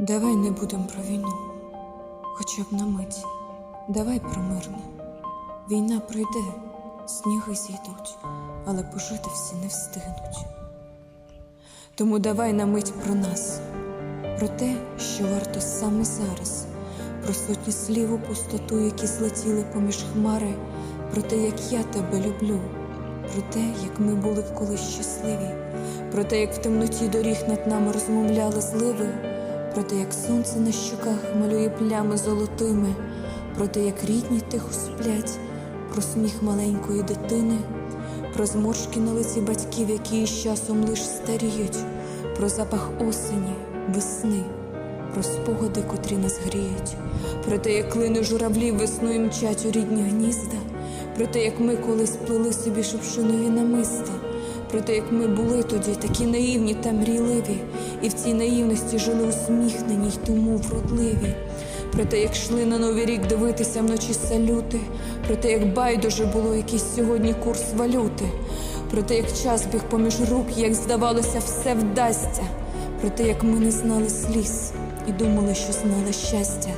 Давай не будемо про війну, хоча б на мить. Давай про мирне. Війна пройде, сніги зійдуть, але пожити всі не встигнуть. Тому давай на мить про нас, про те, що варто саме зараз, про сотні слів у пустоту, які злетіли поміж хмари, про те, як я тебе люблю, про те, як ми були колись щасливі, про те, як в темноті доріг над нами розмовляли зливи, про те, як сонце на щоках малює плями золотими, про те, як рідні тихо сплять, про сміх маленької дитини, про зморшки на лиці батьків, які із часом лиш старіють, про запах осені, весни, про спогади, котрі нас гріють, про те, як клини журавлі весною мчать у рідні гнізда, про те, як ми колись плели собі шепшинові намиста, про те, як ми були тоді такі наївні та мрійливі, і в цій наївності жили усміхнені й тому вродливі. Про те, як йшли на новий рік дивитися вночі салюти, про те, як байдуже було якийсь сьогодні курс валюти, про те, як час біг поміж рук, як здавалося, все вдасться, про те, як ми не знали сліз і думали, що знали щастя.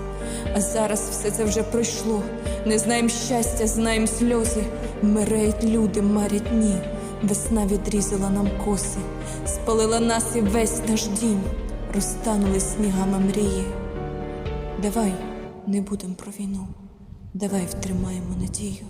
А зараз все це вже пройшло. Не знаєм щастя, знаєм сльози. Миреють люди, марять дні. Весна відрізала нам коси, спалила нас і весь наш дім, розтанули снігами мрії. Давай не будемо про війну, давай втримаємо надію.